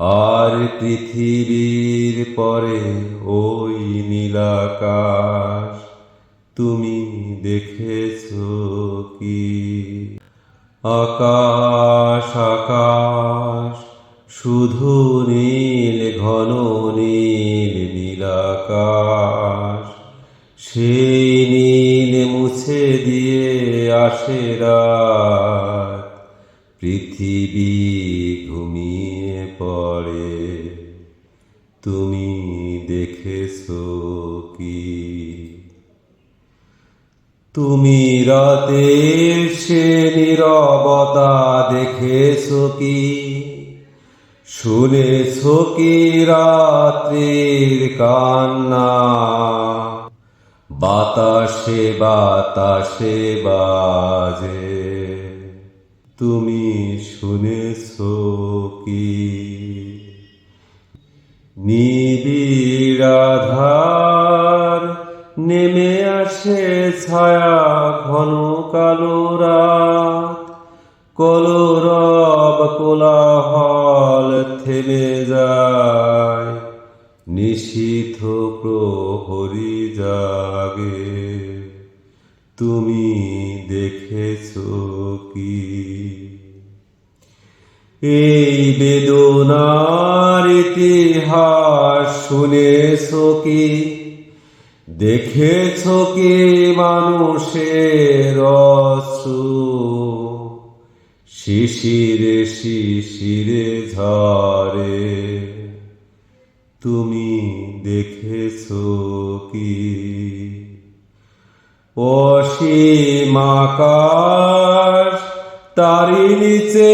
আর পৃথিবীর পরে ওই নীলাকাশ, তুমি দেখেছ কি? আকাশ আকাশ, শুধু নীল, ঘন নীল নীলাকাশ, সেই নীল মুছে দিয়ে আসে রাত। পৃথিবী ঘুমিয়ে পড়ে। তুমি দেখেছ কি? তুমি রাতের সে নিরবতা দেখেছ কি? শুনেছো কি রাত্রির কান্না? বাতাসে বাতাসে বাজে। তুমি শুনেছ কি? নিবিড়াধার নেমে আসে ছায়া ঘন কালো রাত। কলরব কোলাহল থেমে যায়, নিশীথ প্রহরী জাগে। তুমি দেখেছ কি? এই বেদনার ইতিহাস শুনেছ কি? দেখেছ কি মানুষের শিশিরে শিশিরে ঝরে। তুমি দেখেছ কি? অসীম আকাশ তারি নিচে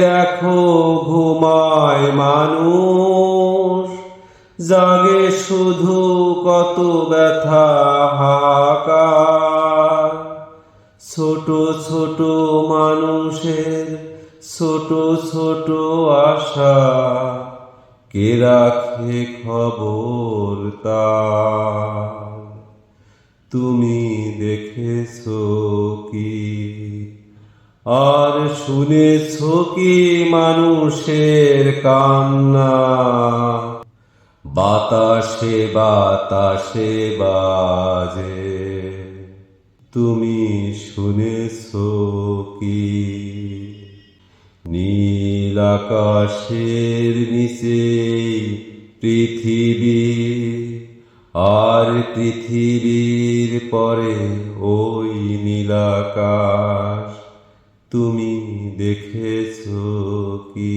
দেখো ঘুমায় মানুষ, জাগে শুধু কত ব্যথা হাহাকার। ছোট ছোট মানুষের ছোট ছোট আশা, কে রাখে খবর তার? তুমি দেখেছ কি? আর শুনেছ কি মানুষের কান্না? বাতাসে বাতাসে বাজে। তুমি শুনেছ কি? নীল আকাশের নিচে পৃথিবী আর পৃথিবীর পরে ওই নীলাকাশ তুমি দেখেছ কি?